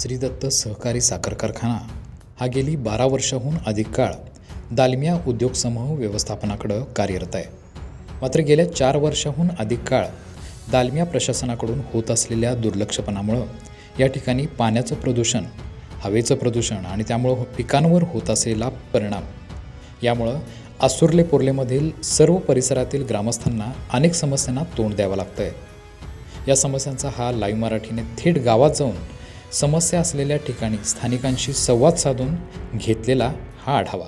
श्री दत्त सहकारी साखर कारखाना. हा गेली बारा वर्षाहून अधिक काळ दालमिया उद्योग समूह व्यवस्थापनाकडं कार्यरत आहे. मात्र गेल्या चार वर्षाहून अधिक काळ दालमिया प्रशासनाकडून होत असलेल्या दुर्लक्षपणामुळं या ठिकाणी पाण्याचं प्रदूषण हवेचं प्रदूषण आणि त्यामुळं हो- पिकांवर होत असलेला परिणाम. यामुळं आसुर्ले पोर्लेमधील सर्व परिसरातील ग्रामस्थांना अनेक समस्यांना तोंड द्यावं लागतं आहे या समस्यांचा हा लाईव्ह मराठीने थेट गावात जाऊन समस्या असलेल्या ठिकाणी स्थानिकांशी संवाद साधून घेतलेला हा आढावा.